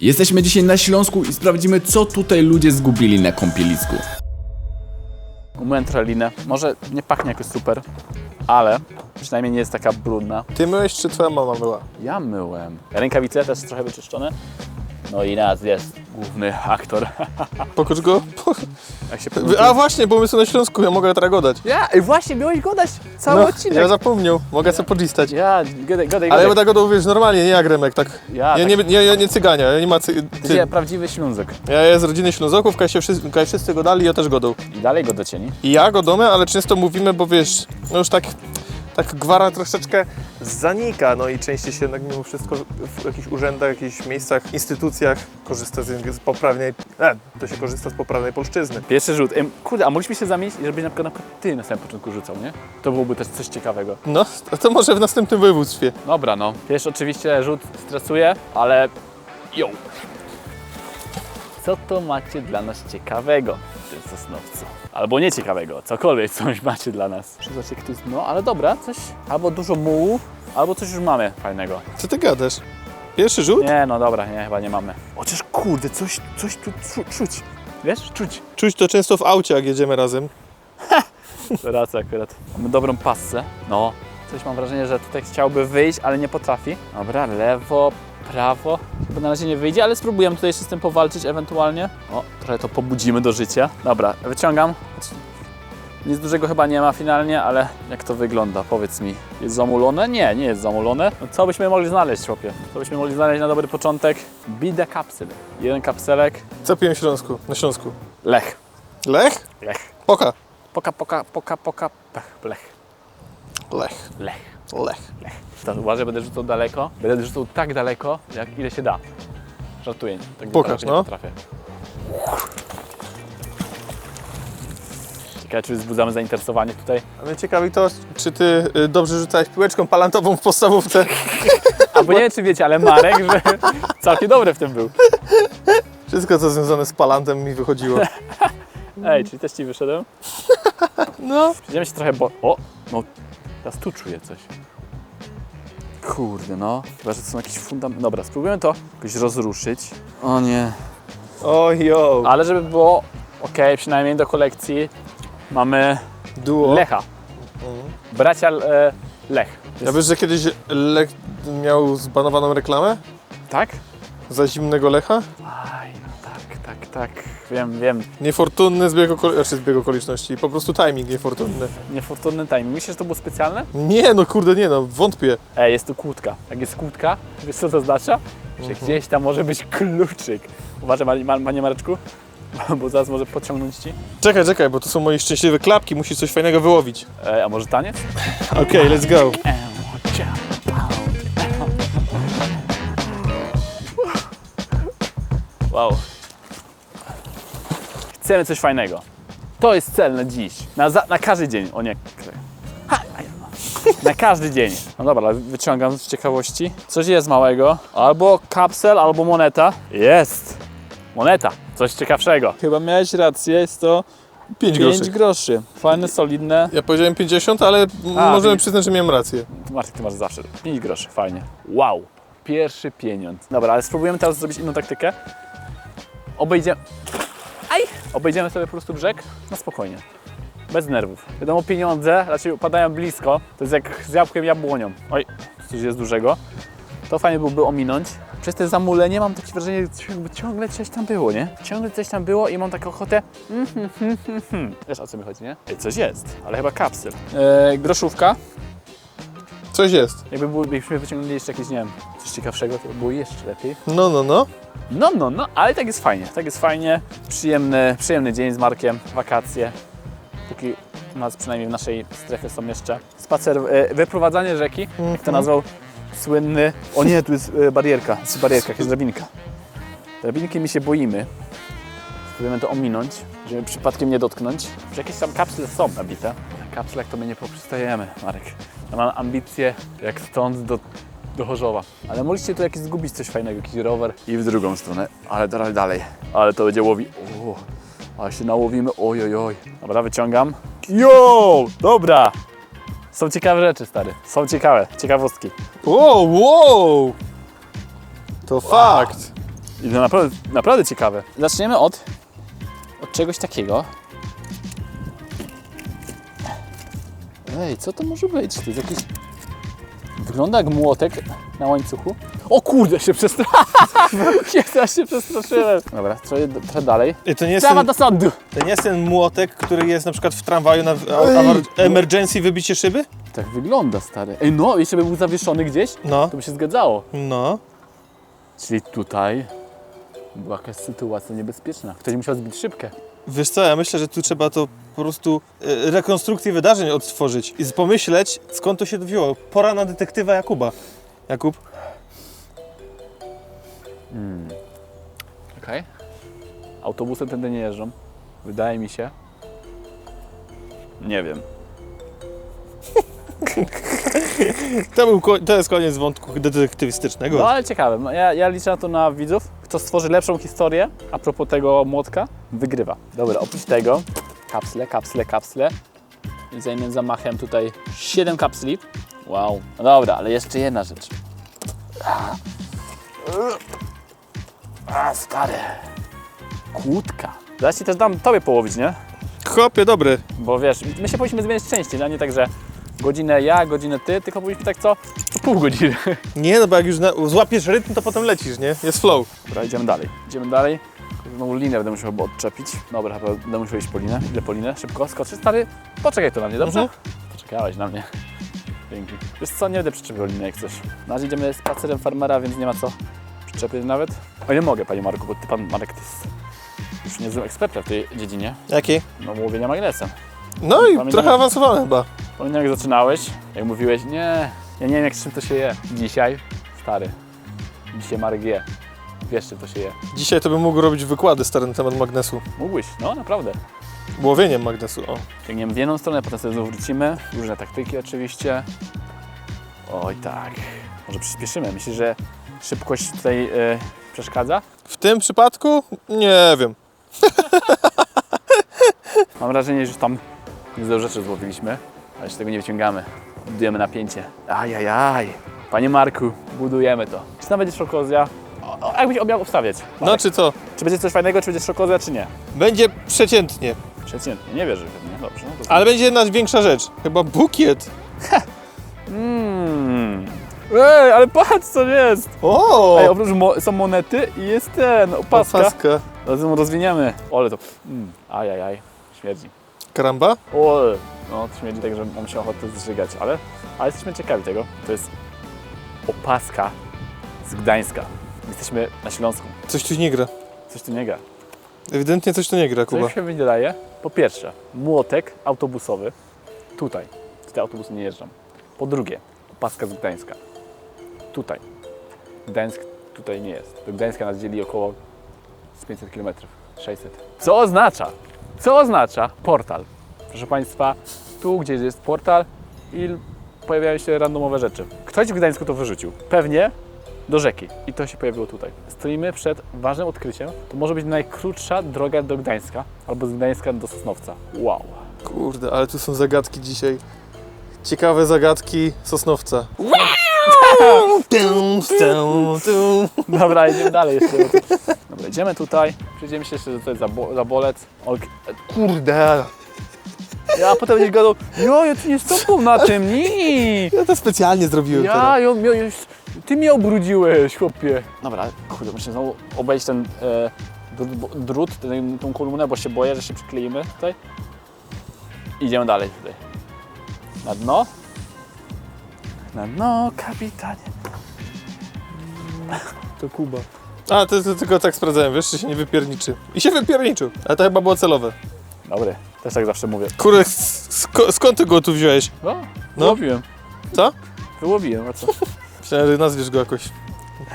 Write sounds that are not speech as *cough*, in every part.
Jesteśmy dzisiaj na Śląsku i sprawdzimy, co tutaj ludzie zgubili na kąpielisku. Umyłem trochę linę. Może nie pachnie jakoś super, ale przynajmniej nie jest taka brudna. Ty myłeś, czy twoja mama myła? Ja myłem. Rękawice też trochę wyczyszczone. No i nas jest główny aktor. *laughs* Pokaż go. Jak się A właśnie, bo my są na Śląsku, ja mogę teraz godać. Ja, ej, właśnie miałeś go dać cały No, odcinek. ja zapomniał, mogę sobie podlistać. Ja, gadaj, gadaj, Ale ja będę godał, wiesz, normalnie, nie jak Remek, tak. Ja, Ja tak. nie, nie, ja nie cygania, ja nie ma cy... Ty. ty. prawdziwy Ślązek. Ja jest z rodziny Ślązoków, kaj się wszyscy, kaj wszyscy godali, ja też godał. I dalej go docieni. I ja godomy, ale często mówimy, bo wiesz, no już tak, tak gwara troszeczkę zanika, no i częściej się jednak mimo wszystko w jakichś urzędach, jakichś miejscach, instytucjach korzysta z, z poprawnej, e, to się korzysta z poprawnej polszczyzny. Pierwszy rzut. Ej, kurde, a mogliśmy się zamienić, żebyś na przykład, na przykład ty na samym początku rzucał, nie? To byłoby też coś ciekawego. No, to- to może w następnym województwie. Dobra, no. Pierwszy oczywiście rzut stresuje, ale... Yo! Co to macie dla nas ciekawego w tym Sosnowcu? Albo nieciekawego, cokolwiek coś *laughs* macie dla nas. Przyznacie, kto jest... No, ale dobra, coś... Albo dużo mułu, albo coś już mamy fajnego. Co ty gadasz? Pierwszy rzut? Nie, no dobra, nie, chyba nie mamy. Chociaż kurde, coś, coś tu czu, czuć. Wiesz? Czuć. Czuć to często w aucie, jak jedziemy razem. To *laughs* racja akurat. Mamy dobrą passę. No, coś mam wrażenie, że tutaj chciałby wyjść, ale nie potrafi. Dobra, lewo, prawo. Chyba na razie nie wyjdzie, ale spróbujemy tutaj jeszcze z tym powalczyć ewentualnie. O, trochę to pobudzimy do życia. Dobra, wyciągam. Nic dużego chyba nie ma finalnie, ale jak to wygląda? Powiedz mi. Jest zamulone? Nie, nie jest zamulone. No co byśmy mogli znaleźć, chłopie? Co byśmy mogli znaleźć na dobry początek? Bida kapsel. Jeden kapselek. Co piłem w Śląsku? Na Śląsku. Lech. Lech? Lech. Poka. Poka, poka, poka, poka. Pech, Lech. Lech. Lech. Lech. To uważaj, będę rzucał daleko. Będę rzucał tak daleko, jak ile się da. Żartuję. Tak Pokaż, daleko nie no. potrafię. Ciekawe, czy wzbudzamy zainteresowanie tutaj. A mnie ciekawi to, czy ty y, dobrze rzucałeś piłeczką palantową w podstawówce? *laughs* Albo nie wiem, czy wiecie, ale Marek, że *laughs* całkiem dobry w tym był. Wszystko, co związane z palantem mi wychodziło. *laughs* Ej, czyli też ci wyszedłem? No. Przejdziemy się trochę, bo... O, no, teraz tu czuję coś. Kurde, no. Chyba, że to są jakieś fundamenty. Dobra, spróbujemy to jakoś rozruszyć. O nie. Ojo. Ale żeby było ok, przynajmniej do kolekcji mamy Duo. Lecha. Bracia e, Lech. Ja wiesz, że kiedyś Lech miał zbanowaną reklamę Tak? za zimnego Lecha? Aj, tak, tak, tak. Wiem, wiem. Niefortunny zbieg, okoli- znaczy zbieg okoliczności, po prostu timing niefortunny. Niefortunny timing. Myślisz, że to było specjalne? Nie, no kurde, nie no, wątpię. Ej, jest tu kłódka. Jak jest kłódka, wiesz co to oznacza? Że Mhm. gdzieś tam może być kluczyk. Uważaj, Mari- Ma- panie Mareczku, *laughs* bo zaraz może pociągnąć ci. Czekaj, czekaj, bo to są moje szczęśliwe klapki, musisz coś fajnego wyłowić. Ej, a może taniec? Okej, let's go. Wow. Chcemy coś fajnego. To jest cel na dziś. Na, za, na każdy dzień. O nie. Ha. Na każdy dzień. No dobra, ale wyciągam z ciekawości. Coś jest małego. Albo kapsel, albo moneta. Jest. Moneta. Coś ciekawszego. Chyba miałeś rację, jest to 5 5 groszy. groszy. Fajne, solidne. Ja powiedziałem 50, ale A, możemy pięć. przyznać, że miałem rację. Marek, ty masz zawsze 5 groszy, fajnie. Wow, pierwszy pieniądz. Dobra, ale spróbujemy teraz zrobić inną taktykę. Obejdziemy... Obejdziemy sobie po prostu brzeg na spokojnie. Bez nerwów. Wiadomo, pieniądze raczej upadają blisko. To jest jak z jabłkiem jabłonią. Oj, coś jest dużego. To fajnie byłoby ominąć. Przez te zamulenie mam takie wrażenie, że jakby ciągle coś tam było, nie? Ciągle coś tam było i mam taką ochotę... mm. *laughs* Wiesz o co mi chodzi, nie? Ej, coś jest, ale chyba kapsel. Eee, groszówka. Coś jest. Jakby jakbyśmy wyciągnęli jeszcze jakieś, nie wiem, coś ciekawszego, to by było jeszcze lepiej. No, no, no. No, no, no, ale tak jest fajnie, tak jest fajnie. Przyjemny, przyjemny dzień z Markiem, wakacje. Póki u nas przynajmniej w naszej strefie są jeszcze spacer, e, wyprowadzanie rzeki, jak to Mhm. nazwał słynny. O nie, tu jest e, barierka, jest barierka, jest drabinka. Drabinki my się boimy. Spróbujemy to ominąć, żeby przypadkiem nie dotknąć. Że jakieś tam kapsle są nabite. Na kapslach to my nie poprzystajemy, Marek. Ja mam ambicje jak stąd do, do Chorzowa. Ale mogliście tu jakieś zgubić coś fajnego, jakiś rower i w drugą stronę. Ale dalej, dalej. Ale to będzie łowi... O, ale się nałowimy, oj, oj, oj. Dobra, wyciągam. Jo, dobra. Są ciekawe rzeczy, stary. Są ciekawe, ciekawostki. Wow, wow! To fakt. I to naprawdę, naprawdę ciekawe. Zaczniemy od, od czegoś takiego. Ej, co to może być? To jest jakiś... Wygląda jak młotek na łańcuchu. O kurde, się przestraszyłem. *laughs* ja się przestraszyłem. Dobra, trochę, trochę dalej. I to nie jest Trawa ten, do sądu. to nie jest ten młotek, który jest na przykład w tramwaju na a- a- emergency wybicie szyby? Tak wygląda, stary. Ej, no, jeśli by był zawieszony gdzieś, No, to by się zgadzało. no. Czyli tutaj była jakaś sytuacja niebezpieczna. Ktoś musiał zbić szybkę. Wiesz co, ja myślę, że tu trzeba to po prostu e, rekonstrukcję wydarzeń odtworzyć i pomyśleć, skąd to się wzięło. Pora na detektywa Jakuba. Jakub? Okej. Autobusy tędy nie jeżdżą. Wydaje mi się. Nie wiem. To, był, ko- to jest koniec wątku detektywistycznego. No ale ciekawe. No, Ja, ja liczę na to na widzów. Kto stworzy lepszą historię a propos tego młotka, wygrywa. Dobra, oprócz tego kapsle, kapsle, kapsle. I za jednym zamachem tutaj 7 kapsli. Wow. No dobra, ale jeszcze jedna rzecz. A, A stary. Kłódka. Zaraz ci też dam tobie połowić, nie? Chłopie, dobry. Bo wiesz, my się powinniśmy zmieniać częściej, no nie tak, że godzinę ja, godzinę ty, tylko powinniśmy tak co? co pół godziny. Nie, no bo jak już na, złapiesz rytm, to potem lecisz, nie? Jest flow. Dobra, idziemy dalej. Idziemy dalej. Znowu linę będę musiał chyba odczepić. Dobra, chyba będę musiał iść po linę. Idę po linę, szybko, skoczy. Stary, poczekaj tu na mnie, dobrze? Mhm. Poczekałeś na mnie. Dzięki. Wiesz co, nie będę przyczepiał liny jak coś. Na razie idziemy spacerem farmera, więc nie ma co przyczepić nawet. O, nie mogę, panie Marku, bo ty, pan Marek, to jest już niezłym ekspertem w tej dziedzinie. Jaki? No, łowienia magnesem. No i Pamiętam- trochę awansowany chyba. Pamiętam jak zaczynałeś, jak mówiłeś, nie, ja nie wiem jak z czym to się je. Dzisiaj, stary, dzisiaj Marek je. Wiesz czym to się je. Dzisiaj to bym mógł robić wykłady stare na temat magnesu. Mógłbyś, no naprawdę. Łowieniem magnesu, o. Ciągniemy w jedną stronę, potem sobie znowu wrócimy. Różne taktyki oczywiście. Oj tak. Może przyspieszymy. Myślisz, że szybkość tutaj e, przeszkadza? W tym przypadku? Nie wiem. *laughs* Mam wrażenie, że tam niezłe rzeczy złowiliśmy, ale się tego nie wyciągamy. Budujemy napięcie. Ajajaj. Panie Marku, budujemy to. Czy tam będzie szokozja? O, jakbyś miał obstawiać? No Marek, czy co? Czy będzie coś fajnego, czy będzie szokozja, czy nie? Będzie przeciętnie. Przeciętnie, nie wierzę pewnie. Dobrze, no to... Ale będzie jedna większa rzecz. Chyba bukiet. Mm. Ej, ale patrz co jest! O! Ej, oprócz mo- są monety i jest ten, opaska. Opaska. Razem rozwiniemy. Ale to, mm, ajajaj, śmierdzi. Karamba? O, no to śmierdzi tak, że mam się ochotę zżygać, ale, ale jesteśmy ciekawi tego. To jest opaska z Gdańska. Jesteśmy na Śląsku. Coś tu nie gra. Coś tu nie gra. Ewidentnie coś tu nie gra, Kuba. Coś się wydaje. Po pierwsze, młotek autobusowy. Tutaj. Tutaj autobusy nie jeżdżą. Po drugie, opaska z Gdańska. Tutaj. Gdańsk tutaj nie jest. Do Gdańska nas dzieli około z 500 km. 600. Co oznacza? Co oznacza portal? Proszę Państwa, tu gdzie jest portal i pojawiają się randomowe rzeczy. Ktoś w Gdańsku to wyrzucił. Pewnie do rzeki. I to się pojawiło tutaj. Stoimy przed ważnym odkryciem. To może być najkrótsza droga do Gdańska, albo z Gdańska do Sosnowca. Wow. Kurde, ale tu są zagadki dzisiaj. Ciekawe zagadki Sosnowca. Dobra, idziemy dalej jeszcze. bo Dobra, idziemy tutaj. Przejdziemy się jeszcze, że to jest zabo- zabolec. Olk... Kurde. Ja potem będziesz gadał, jo, ja tu nie stopą na tym, nie. Ja to specjalnie zrobiłem Ja, teraz. jo, jo, już, ty mnie obrudziłeś, chłopie. Dobra, kurde, muszę znowu obejść ten e, drut, drut ten, tą kolumnę, bo się boję, że się przykleimy tutaj. Idziemy dalej tutaj. Na dno. Na dno, kapitanie. To Kuba. A, to, to tylko tak sprawdzałem, wiesz, czy się nie wypierniczy. I się wypierniczył, ale to chyba było celowe. Dobry, też tak zawsze mówię. Kurde, sk- skąd ty go tu wziąłeś? No, No. wyłowiłem. Co? Wyłowiłem, a co? Myślałem, że nazwiesz go jakoś.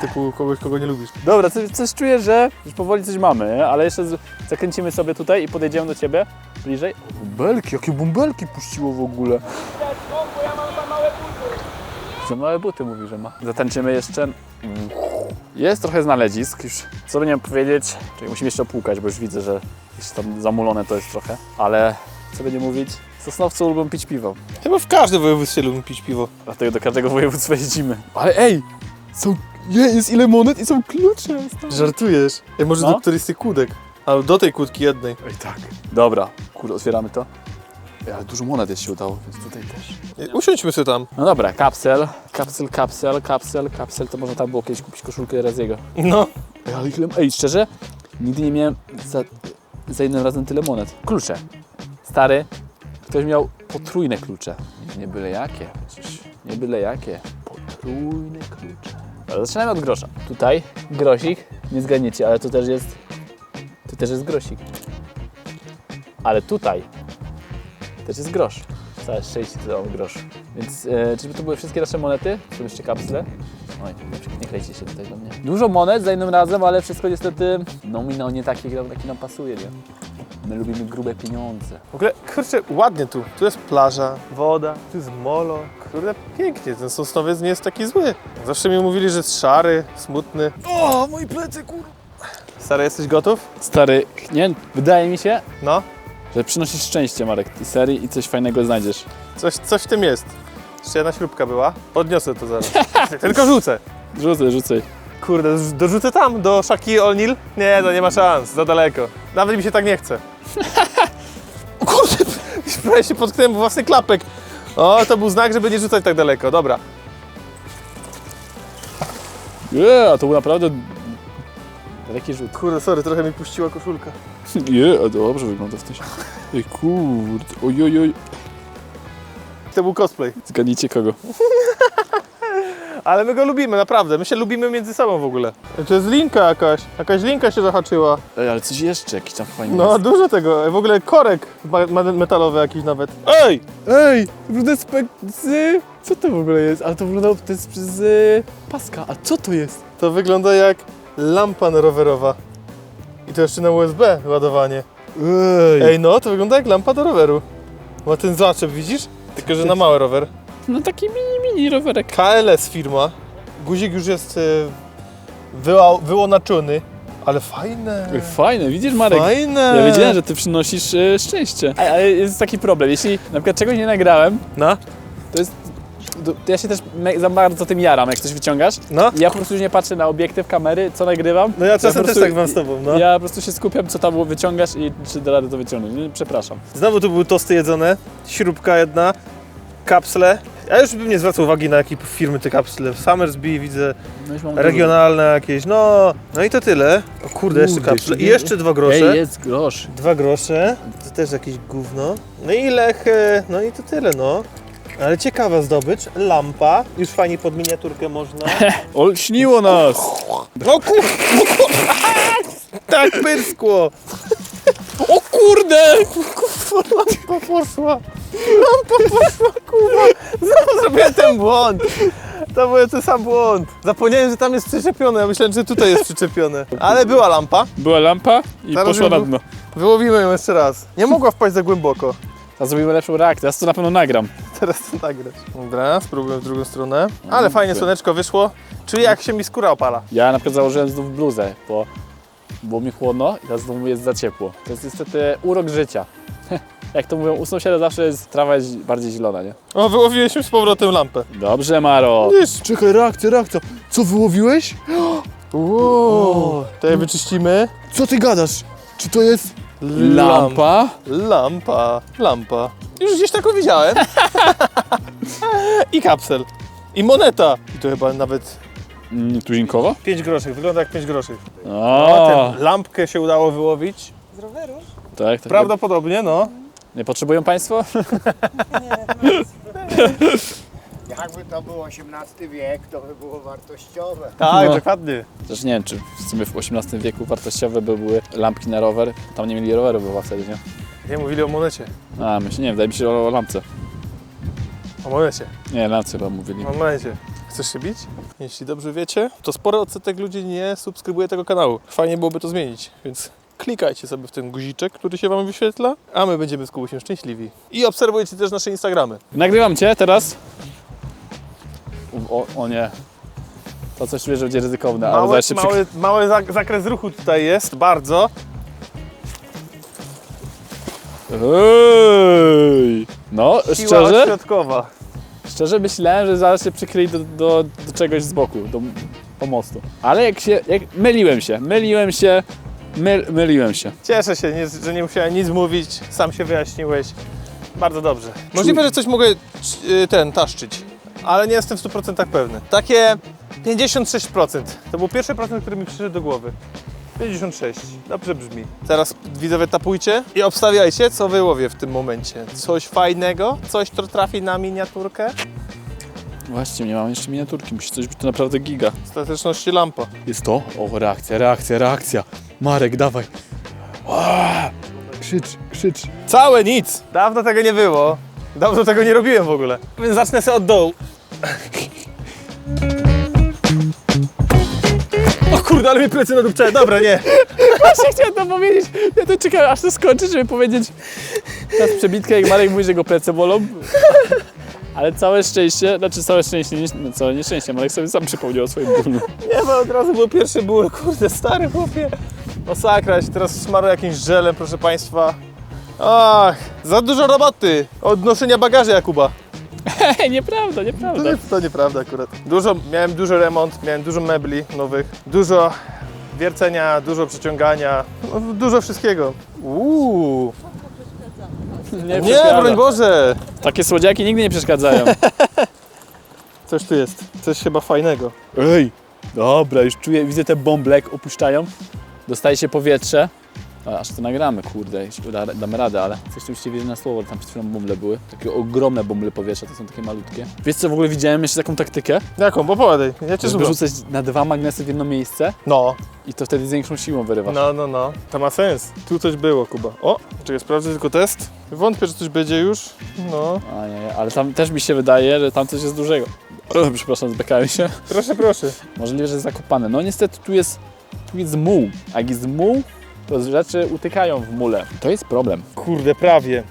Typu kogoś, kogo nie lubisz. Dobra, coś, coś czuję, że już powoli coś mamy, ale jeszcze z, zakręcimy sobie tutaj i podejdziemy do Ciebie bliżej. Bąbelki, jakie bąbelki puściło w ogóle. Za małe buty mówi, że ma. Zatańczymy jeszcze. Jest trochę znalezisk już. Co by nie powiedzieć, czyli musimy jeszcze opłukać, bo już widzę, że jeszcze tam zamulone to jest trochę, ale co będzie mówić? Sosnowcy lubią pić piwo, Chyba w każdym województwie lubią pić piwo. dlatego do każdego województwa jeździmy. Ale ej, są Je, jest ile monet i są klucze. Żartujesz? Ej, może No. do którejś z tych kłódek. Albo do tej kłódki jednej. Oj tak. Dobra, kurde, otwieramy to. Ej, Ale dużo monet jest się udało, więc tutaj też. Ej, Usiądźmy sobie tam. No dobra, kapsel, kapsel, kapsel, kapsel, kapsel, to można tam było kiedyś kupić koszulkę Raziego. No. Ej, ale ile... Ej, szczerze, nigdy nie miałem za, za jednym razem tyle monet. Klucze. Stary, ktoś miał potrójne klucze. Nie byle jakie, nie byle jakie. Potrójne klucze. Zaczynamy od grosza. Tutaj grosik, nie zgadniecie, ale tu też jest, tu też jest grosik. Ale tutaj też jest grosz. Całe szczęście to mam grosz. Więc e, to były wszystkie nasze monety? Są jeszcze kapsle? Oj, nie klejcie się tutaj do mnie. Dużo monet za jednym razem, ale wszystko niestety nominał nie taki, taki nam pasuje, nie? My lubimy grube pieniądze. W ogóle, kurczę, ładnie tu. Tu jest plaża, woda, tu jest molo. Kurde, pięknie. Ten Sosnowiec nie jest taki zły. Zawsze mi mówili, że jest szary, smutny. O, moi plecy, kur... Stary, jesteś gotów? Stary, nie, wydaje mi się, No. że przynosisz szczęście, Marek, tej serii i coś fajnego znajdziesz. Coś, coś w tym jest. Jeszcze jedna śrubka była. Podniosę to zaraz. *laughs* Tylko rzucę. Rzucaj, rzucaj. Kurde, dorzucę tam, do Shaki O'Neal? Nie, to nie ma szans, za daleko. Nawet mi się tak nie chce. *laughs* Kurde, prawie się potknąłem w własny klapek. O, to był znak, żeby nie rzucać tak daleko. Dobra. Je, a to był naprawdę daleki rzut. Kurde, sorry, trochę mi puściła koszulka. *laughs* Je, a dobrze wygląda w tym. Ej, kurde, ojojoj. To był cosplay. Zgadnijcie kogo. *laughs* Ale my go lubimy, naprawdę. My się lubimy między sobą w ogóle. To jest linka jakaś. Jakaś linka się zahaczyła. Ej, ale coś jeszcze, jakiś tam fajny No, dużo tego. W ogóle korek ma- ma- metalowy jakiś nawet. Ej! Ej, wygląda spek... z... Co to w ogóle jest? Ale to wygląda, to jest z paska. A co to jest? To wygląda jak lampa rowerowa. I to jeszcze na USB ładowanie. Ej. Ej, no, to wygląda jak lampa do roweru. Ma ten zaczep, widzisz? Tylko, że na mały rower. No taki mini, mini rowerek. KLS firma. Guzik już jest e, wyła, wyłonaczony. Ale fajne. Fajne, widzisz Marek? Fajne. Ja wiedziałem, że ty przynosisz y, szczęście. Ale jest taki problem, jeśli na przykład czegoś nie nagrałem, No, to jest... To ja się też za bardzo tym jaram, jak coś wyciągasz. no. I ja po prostu już nie patrzę na obiektyw kamery, co nagrywam. No ja czasem też prostu- tak mam z tobą, no. Ja po prostu się skupiam, co tam wyciągasz i czy da radę to wyciągnąć. Nie, Przepraszam. Znowu tu były tosty jedzone, śrubka jedna, kapsle. Ja już bym nie zwracał uwagi na jakie firmy te kapsle. Summersby widzę, No już mam regionalne jakieś, no. No i to tyle. O kurde, jeszcze Kurde, kapsle. I czyli- jeszcze dwa dużo. grosze. Ej, jest grosz. Dwa grosze, to też jakieś gówno. No i lech, e, no i to tyle, no. Ale ciekawa zdobycz, lampa, już fajnie pod miniaturkę można. O, śniło nas! O kur... Tak pyrskło! O kurde! Lampa poszła! Lampa poszła, kurwa! Znowu *laughs* zrobiłem ten błąd! To był ten sam błąd. Zapomniałem, że tam jest przyczepione, ja myślałem, że tutaj jest przyczepione. Ale była lampa. Była lampa i Zaraz poszła na ją- dno. Wyłowimy ją jeszcze raz. Nie mogła wpaść za głęboko. Teraz zrobimy lepszą reakcję, teraz to na pewno nagram. Teraz to nagrać. Dobra, spróbuję w drugą stronę. Ale fajnie słoneczko wyszło. Czyli jak się mi skóra opala. Ja na przykład założyłem znów bluzę, bo było mi chłodno i teraz znowu jest za ciepło. To jest niestety urok życia. *laughs* Jak to mówią, u sąsiada zawsze jest trawa jest bardziej zielona, nie? O, wyłowiliśmy z powrotem lampę. Dobrze, Maro. Widzisz? Czekaj, reakcja, reakcja. Co wyłowiłeś? Wow. Tutaj wyczyścimy. Co ty gadasz? Czy to jest... Lampa. Lampa, lampa. Już gdzieś taką widziałem. *laughs* I kapsel. I moneta. I to chyba nawet Mm, Tuzinkowo? 5 groszy. Wygląda jak 5 groszy. O, lampkę się udało wyłowić. tak, tak. Prawdopodobnie, no. Nie potrzebują Państwo? *laughs* Jakby to był XVIII wiek, to by było wartościowe. Tak, No. dokładnie. Zresztą nie wiem, czy w sumie w XVIII wieku wartościowe by były lampki na rower. Tam nie mieli rowerów chyba wtedy, nie? Nie mówili o monecie. A, myślę, nie wiem, wydaje mi się o, o lampce. O monecie. Nie, lampce chyba mówili. O monecie. Chcesz się bić? Jeśli dobrze wiecie, to spory odsetek ludzi nie subskrybuje tego kanału. Fajnie byłoby to zmienić, więc klikajcie sobie w ten guziczek, który się Wam wyświetla, a my będziemy z Kubusiem szczęśliwi. I obserwujcie też nasze Instagramy. Nagrywam Cię teraz. O, o nie. To coś czuję, że będzie ryzykowne, ale Mały, zaraz się mały, mały zak- zakres ruchu tutaj jest, bardzo. Ej! No, Siła szczerze, środkowa. szczerze myślałem, że zaraz się przykryli do, do, do czegoś z boku. Do, pomostu. Ale jak się, jak myliłem się, myliłem się, myl, myliłem się. Cieszę się, nie, że nie musiałem nic mówić, sam się wyjaśniłeś. Bardzo dobrze. Możliwe, że coś mogę y, ten taszczyć, ale nie jestem w 100% pewny. Takie 56%. To był pierwszy procent, który mi przyszedł do głowy. 56. Dobrze brzmi. Teraz widzowie tapujcie i obstawiajcie, co wyłowię w tym momencie. Coś fajnego? Coś, co trafi na miniaturkę? Właśnie, nie mam jeszcze miniaturki, musi coś być to naprawdę giga. Ostateczności lampa. Jest to? O, reakcja, reakcja, reakcja. Marek, dawaj. Ła! Krzycz, krzycz. Całe nic! Dawno tego nie było. Dawno tego nie robiłem w ogóle. Więc zacznę sobie od dołu. O kurde, ale mnie plecy nadupczają. Dobra, nie. Właśnie chciałem to powiedzieć. Ja to czekałem, aż to skończy, żeby powiedzieć teraz przebitkę, jak Marek mówi, że go plecy bolą. Ale całe szczęście, znaczy całe szczęście, nie, no całe nieszczęście, Marek sobie sam przypomniał o swoim bólu. Nie, bo od razu był pierwszy ból. Kurde, stary chłopie. Masakra, się teraz smaruję jakimś żelem, proszę Państwa. Ach, za dużo roboty. Od noszenia bagaży Jakuba. *laughs* Hej, nieprawda, To, nieprawda. nie, to nieprawda akurat. Dużo, miałem dużo remont, miałem dużo mebli nowych, dużo wiercenia, dużo przeciągania, no, dużo wszystkiego. Uuu. Nie, Nie, przeszkadza. broń Boże! Takie słodziaki nigdy nie przeszkadzają. *laughs* Coś tu jest, coś chyba fajnego. Ej, dobra, już czuję, widzę te bomble jak opuszczają. Dostaje się powietrze. Aż to nagramy, kurde, jeśli damy radę, ale coś tu się wierzy na słowo, tam przed chwilą bumble były. Takie ogromne bumble powietrza, to są takie malutkie. Wiesz co, w ogóle widziałem jeszcze taką taktykę, Jaką? Bo powadaj, ja cię słucham. rzucać na dwa magnesy w jedno miejsce No, i to wtedy z większą siłą wyrywasz. no, no, no. To ma sens. Tu coś było, Kuba. O, czekaj, sprawdzę tylko test. Wątpię, że coś będzie już. No. A, nie, ale tam też mi się wydaje, że tam coś jest dużego. O, *laughs* przepraszam, zbekałem się. Proszę, proszę. Możliwe, że jest zakopane. No niestety tu jest, tu jest muł. A jak jest muł, to rzeczy utykają w mule. To jest problem. Kurde, prawie.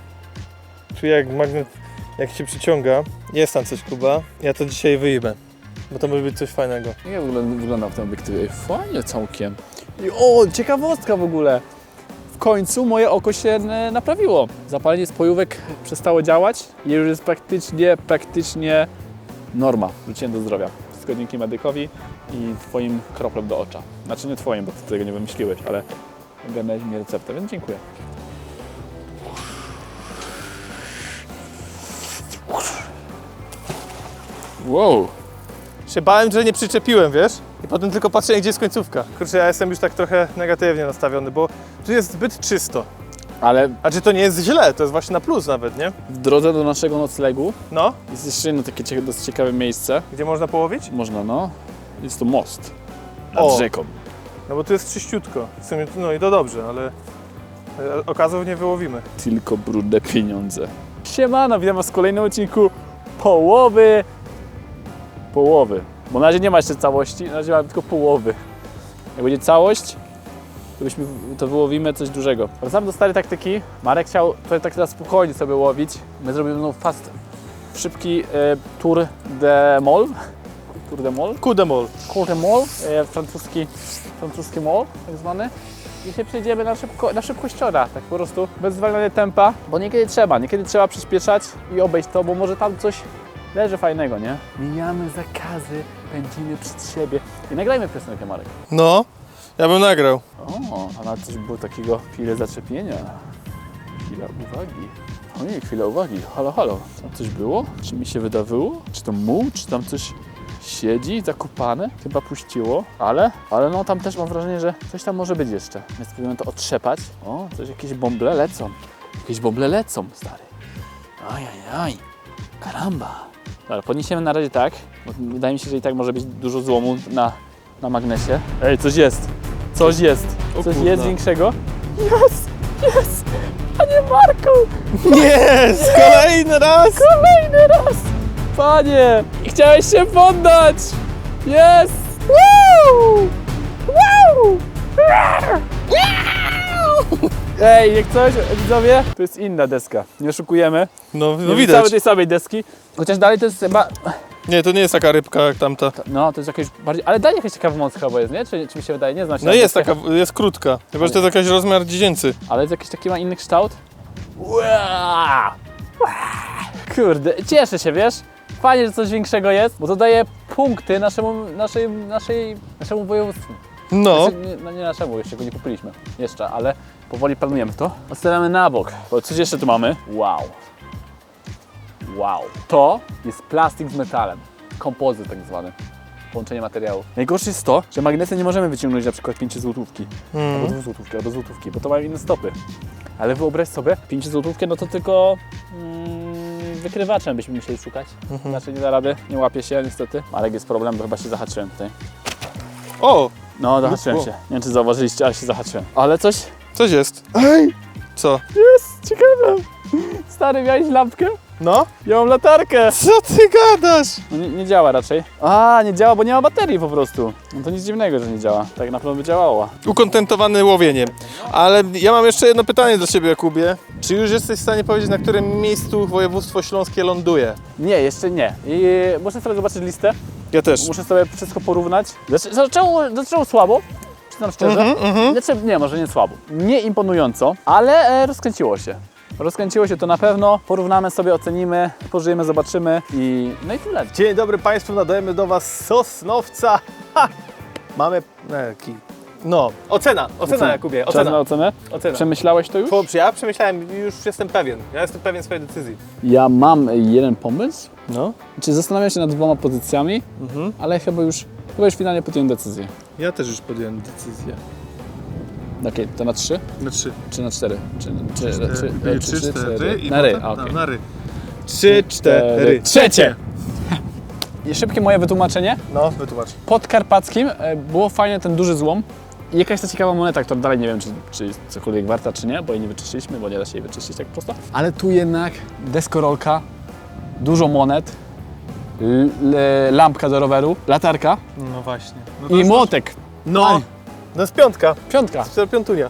Czuję jak magnet, jak się przyciąga. Jest tam coś, Kuba. Ja to dzisiaj wyjmę. Bo to może być coś fajnego. Jak wygląda, wygląda w tym obiektywie? Fajnie całkiem. I, o, ciekawostka w ogóle. W końcu moje oko się naprawiło. Zapalenie spojówek przestało działać i już jest praktycznie, praktycznie norma. Wróciłem do zdrowia. Wszystko dzięki medykowi i Twoim kroplem do ocza. Znaczy nie Twoim, bo Ty tego nie wymyśliłeś, ale ogarnąłeś mi receptę, więc dziękuję. Wow. Się bałem, że nie przyczepiłem, wiesz? I potem tylko patrzę, gdzie jest końcówka. Kurczę, ja jestem już tak trochę negatywnie nastawiony, bo tu jest zbyt czysto. Ale A czy to nie jest źle? To jest właśnie na plus nawet, nie? w drodze do naszego noclegu No, jest jeszcze jedno takie cie- dosyć ciekawe miejsce. gdzie można połowić? Można, no. Jest to most nad O. rzeką. No bo tu jest czyściutko. W sumie, no i to dobrze, ale e, okazów nie wyłowimy. Tylko brudne pieniądze. Siemano, witam was w kolejnym odcinku połowy. Połowy. Bo na razie nie ma jeszcze całości, na razie mamy tylko połowy. Jak będzie całość, to, byśmy, to wyłowimy coś dużego. Wracamy do starej taktyki. Marek chciał to tak teraz spokojnie sobie łowić. My zrobimy no, fast, szybki e, tour de mol. Tour de mol. Kudemol. Cour de Mall, e, francuski, francuski mall tak zwany. I się przejdziemy na, szybko, na szybkościora, tak po prostu bez zwalniania tempa, bo niekiedy trzeba, niekiedy trzeba przyspieszać i obejść to, bo może tam coś leży fajnego, nie? Mijamy zakazy, pędzimy przed siebie i nagrajmy piosenkę, Marek. No, ja bym nagrał. O, a na coś było takiego chwilę zaczepienia. Chwila uwagi. Ojej, chwila uwagi. Halo, halo. Tam coś było? Czy mi się wydawało? Czy to muł? Czy tam coś siedzi zakopane? Chyba puściło. Ale, ale no tam też mam wrażenie, że coś tam może być jeszcze. Więc spróbujemy to otrzepać. O, coś, jakieś bąble lecą. Jakieś bąble lecą, stary. Ajajaj. Karamba. Dobra, podniesiemy na razie tak. Bo wydaje mi się, że i tak może być dużo złomu na, na magnesie. Ej, coś jest. Coś jest. O Coś kurna. jest większego. Jest! Jest! Panie Marku! Jest! Kolejny raz! Kolejny raz! Panie! Chciałeś się poddać! Jest! Woo! Woo! Ej, jak coś, widzowie, to jest inna deska. Nie oszukujemy. No, no widać. tej samej deski. Chociaż dalej to jest chyba... Nie, to nie jest taka rybka jak tamta. No, to jest jakieś bardziej... Ale dalej jakaś taka moc chyba jest, nie? Czy, czy mi się wydaje? Nie znam się No na jest deskach. taka, jest krótka. Chyba, że to jest jakiś rozmiar dziecięcy. Ale jest jakiś taki ma inny kształt? Ua! Ua! Kurde, cieszę się, wiesz? Fajnie, że coś większego jest, bo to daje punkty naszemu, naszej, naszej, naszemu województwu. No. Znaczy, nie, no nie naszemu, jeszcze go nie kupiliśmy. Jeszcze, ale powoli planujemy to. Odstawiamy na bok. Bo coś jeszcze tu mamy? Wow. Wow. To jest plastik z metalem. Kompozyt tak zwany. Połączenie materiałów. Najgorsze jest to, że magnesy nie możemy wyciągnąć na przykład 5 złotówki. Albo 2 złotówki, albo złotówki, bo to mają inne stopy. Ale wyobraź sobie, 5 złotówki, no to tylko mm, wykrywaczem byśmy musieli szukać. Inaczej nie da rady, nie łapie się niestety. Marek jest problem, bo chyba się zahaczyłem tutaj. O, No, zahaczyłem się. Nie wiem, czy zauważyliście, ale się zahaczyłem. Ale coś coś jest. Ej! Co? jest ciekawe. Stary, miałeś lampkę? No? Ja mam latarkę. Co ty gadasz? No nie, nie działa raczej. A, nie działa, bo nie ma baterii po prostu. No to nic dziwnego, że nie działa. Tak na pewno by działała. Ukontentowany łowieniem. Ale ja mam jeszcze jedno pytanie do Ciebie, Jakubie. Czy już jesteś w stanie powiedzieć, na którym miejscu województwo śląskie ląduje? Nie, jeszcze nie. I muszę sobie zobaczyć listę. Ja też. Muszę sobie wszystko porównać. Zaczę- Zaczęło, zaczęło słabo, przyznam szczerze. Mhm, Znaczy, nie, może nie słabo. Nie imponująco, ale e, rozkręciło się. Rozkręciło się to na pewno. Porównamy sobie, ocenimy, pożyjemy, zobaczymy i no i tyle. Dzień dobry Państwu, nadajemy do Was Sosnowca. Ha! Mamy... e, ki- No, ocena, ocena Jakubie, Czas na ocena. ocenę? ocena. Przemyślałeś to już? Po- Ja przemyślałem, już jestem pewien. Ja jestem pewien swojej decyzji. Ja mam jeden pomysł. No. Czy zastanawiam się nad dwoma pozycjami, Mhm. ale chyba już, chyba już finalnie podjąłem decyzję. Ja też już podjąłem decyzję. Okej, to na trzy? Na trzy. Czy na cztery? Czy, czy, Cztery, czy, trzy, czy, cztery i Na ry, potem- a, okej. Na ry. Trzy, cztery. Trzecie! I *laughs* szybkie moje wytłumaczenie. No, wytłumacz. Pod Karpackim e, było fajnie ten duży złom. I jakaś ta ciekawa moneta, która dalej nie wiem, czy, czy jest cokolwiek warta, czy nie, bo jej nie wyczyściliśmy, bo nie da się jej wyczyścić tak prosto. Ale tu jednak deskorolka, dużo monet, l- l- lampka do roweru, latarka No właśnie. No, i młotek. no. No jest piątka. Piątka. To piątunia.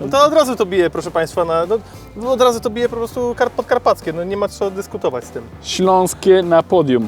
No to od razu to bije, proszę Państwa, na, no, no od razu to bije po prostu kar, podkarpackie, no nie ma co dyskutować z tym. Śląskie na podium.